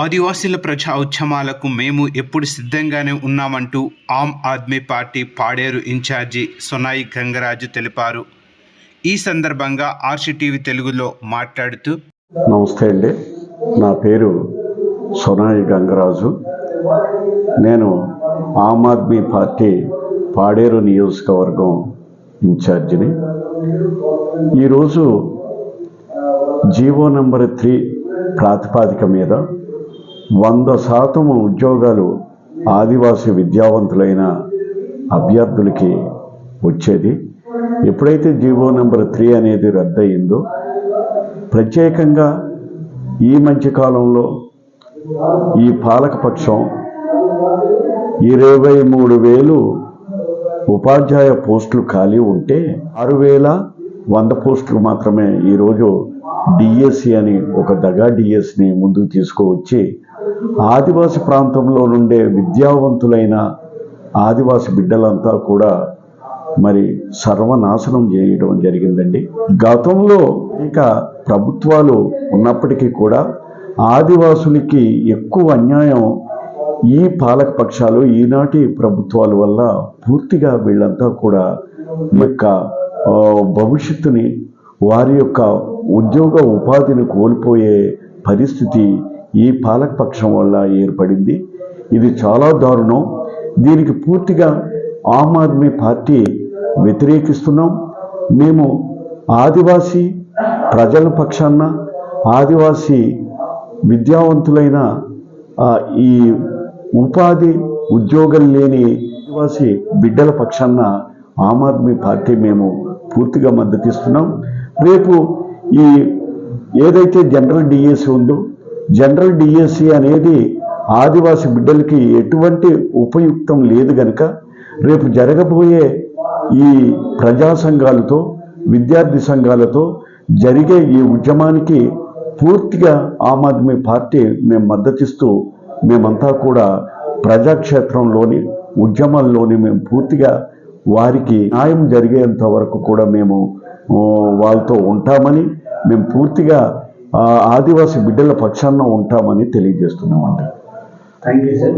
ఆదివాసీల ప్రజా ఉద్యమాలకు మేము ఎప్పుడు సిద్ధంగానే ఉన్నామంటూ ఆమ్ ఆద్మీ పార్టీ పాడేరు ఇన్ఛార్జి సొనాయి గంగరాజు తెలిపారు. ఈ సందర్భంగా ఆర్సీటీవీ తెలుగులో మాట్లాడుతూ నమస్తే అండి. నా పేరు సొనాయి గంగరాజు. నేను ఆమ్ ఆద్మీ పార్టీ పాడేరు నియోజకవర్గం ఇన్ఛార్జిని. ఈరోజు జీవో నెంబర్ త్రీ ప్రాతిపాదిక మీద వంద శాతం ఉద్యోగాలు ఆదివాసీ విద్యావంతులైన అభ్యర్థులకి వచ్చేది. ఎప్పుడైతే జీవో నెంబర్ త్రీ అనేది రద్దయిందో ప్రత్యేకంగా ఈ మధ్య కాలంలో ఈ పాలకపక్షం ఇరవై మూడు వేలు ఉపాధ్యాయ పోస్టులు ఖాళీ ఉంటే ఆరు వేల వంద పోస్టులు మాత్రమే ఈరోజు డిఎస్సి అని ఒక దగా డిఎస్ని ముందుకు తీసుకువచ్చి ఆదివాసి ప్రాంతంలో నుండే విద్యావంతులైన ఆదివాసి బిడ్డలంతా కూడా మరి సర్వనాశనం చేయడం జరిగిందండి. గతంలో ఇంకా ప్రభుత్వాలు ఉన్నప్పటికీ కూడా ఆదివాసులకి ఎక్కువ అన్యాయం ఈ పాలక పక్షాలు ఈనాటి ప్రభుత్వాల వల్ల పూర్తిగా వీళ్ళంతా కూడా యొక్క భవిష్యత్తుని వారి యొక్క ఉద్యోగ ఉపాధిని కోల్పోయే పరిస్థితి ఈ పాలకపక్షం వల్ల ఏర్పడింది. ఇది చాలా దారుణం. దీనికి పూర్తిగా ఆమ్ ఆద్మీ పార్టీ వ్యతిరేకిస్తున్నాం. మేము ఆదివాసీ ప్రజల పక్షాన ఆదివాసీ విద్యావంతులైన ఈ ఉపాధి ఉద్యోగం లేని ఆదివాసీ బిడ్డల పక్షాన ఆమ్ ఆద్మీ పార్టీ మేము పూర్తిగా మద్దతిస్తున్నాం. రేపు ఈ ఏదైతే జనరల్ డిఎస్సి ఉందో జనరల్ డిఎస్సి అనేది ఆదివాసి బిడ్డలకి ఎటువంటి ఉపయుక్తం లేదు గనక రేపు జరగబోయే ఈ ప్రజా సంఘాలతో విద్యార్థి సంఘాలతో జరిగే ఈ ఉద్యమానికి పూర్తిగా ఆమ్ ఆద్మీ పార్టీ మేము మద్దతిస్తూ మేమంతా కూడా ప్రజాక్షేత్రంలోని ఉద్యమాల్లోని మేము పూర్తిగా వారికి న్యాయం జరిగేంత వరకు కూడా మేము వాళ్ళతో ఉంటామని మేము పూర్తిగా ఆదివాసీ బిడ్డల పక్షాన ఉంటామని తెలియజేస్తున్నామండి. Thank you sir